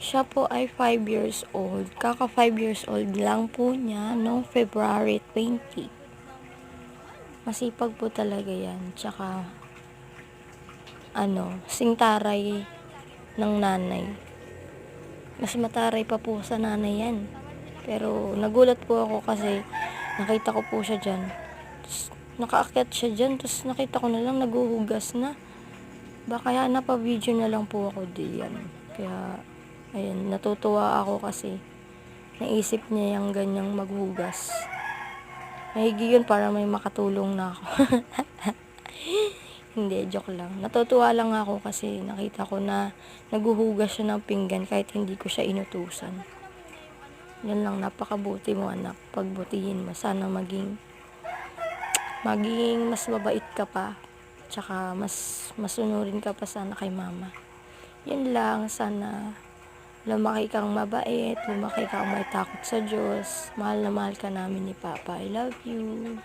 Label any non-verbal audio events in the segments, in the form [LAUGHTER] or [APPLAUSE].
Siya po ay 5 years old. Kaka 5 years old lang po niya noong February 20. Masipag po talaga yan. Tsaka, ano, singtaray ng nanay. Mas mataray pa po sa nanay yan. Pero nagulat po ako kasi nakita ko po siya dyan. Tapos, nakaakyat siya dyan. Tapos nakita ko na lang naguhugas na. Baka kaya napa-video na lang po ako diyan. Kaya, ayun, natutuwa ako kasi naisip niya yung ganyang maghugas. Mahigi yun para may makatulong na ako. [LAUGHS] Hindi, joke lang. Natutuwa lang ako kasi nakita ko na naguhugas siya ng pinggan kahit hindi ko siya inutusan. Yan lang, napakabuti mo anak. Pagbutihin mo. Sana maging maging mas mabait ka pa. Tsaka mas masunurin ka pa sana kay mama. Yan lang, sana lumaki kang mabait, lumaki kang may takot sa Diyos. Mahal na mahal ka namin ni Papa. I love you.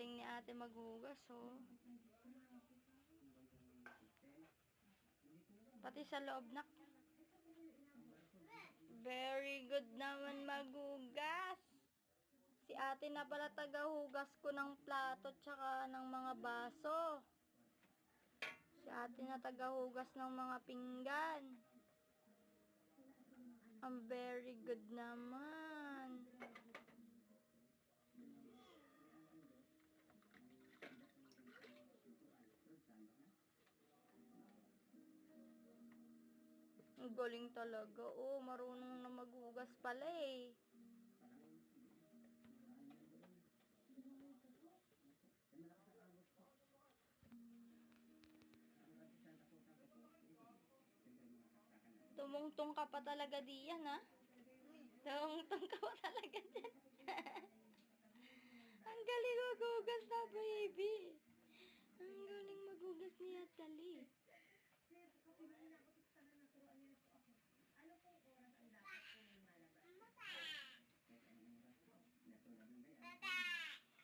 Galing ni ate maghugas, oh. Pati sa loob na. Very good naman maghugas. Si ate na pala tagahugas ko ng plato tsaka ng mga baso. Si ate na tagahugas ng mga pinggan. Ang very good naman. Ang galing talaga. Oh, marunong na maghugas pala eh. Tumungtong ka pa talaga diyan, ha? Tumungtong ka pa talaga dyan. [LAUGHS] Ang galing maghugas na, baby.